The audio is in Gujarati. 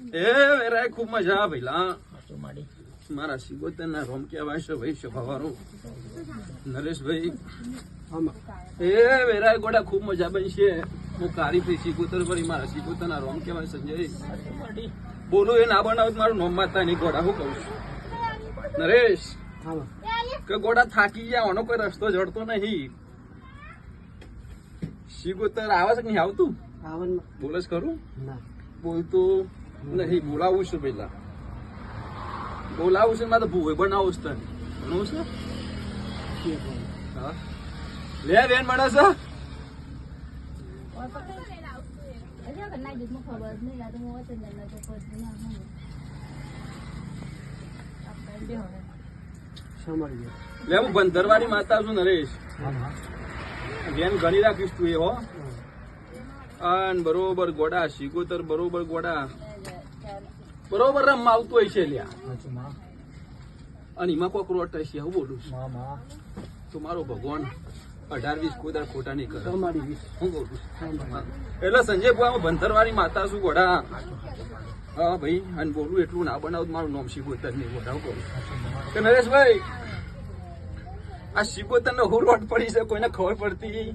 એ વેરાય ખૂબ મજા આવે ભઈલા મારા સિગોતર ના રોમ કહેવાય છે ભાઈ સભાવાળું નરેશભાઈ. એ વેરાય ગોડા ખૂબ મજા બનશે. હું કારી થઈ સિગોતર ભરી મારા સિગોતર ના રોમ કહેવાય સંજય. બોલો બોલું એ ના બનાવ મારું નોમ માતા નહીં ગોડા હું કહું છું. નરેશ. કે ગોડા થાકી ગયા આનો કોઈ રસ્તો જડતો નહીં. સિગોતર આવે છે કે નહીં આવતું? બોલસ ખરું? બોલતું. નહીં બોલાવું છું પેલા. બોલાવું છે મારે ભૂવે બનાવું છે તને. ભણવું છે? હા. લે બેન, મળે છે? લે, હું બંધરવાની માતા છું, નરેશ. બેન, ગણી રાખીશ તું એ, હો. અન બરોબર ગોડા શીગોતર બરોબર ગોડા. બરોબર રમવા આવતું હોય છે લ્યા. અને એમાં કોક રોટ છે હું બોલું છું. તો મારો ભગવાન અઢાર વીસ કોઈ દાડ ખોટા નહીં કરે. તમારી વીસ. હું બોલું એટલે સંજય ભાઈ હું ભંતરવાળી માતા છું ગોડા હા ભાઈ અને બોલું એટલું ના બનાવું મારું નામ શિગોતર નહીં ગોડા હું બોલું. કે નરેશભાઈ આ શિગોતર નો હું લોટ પડી છે કોઈને ખબર પડતી?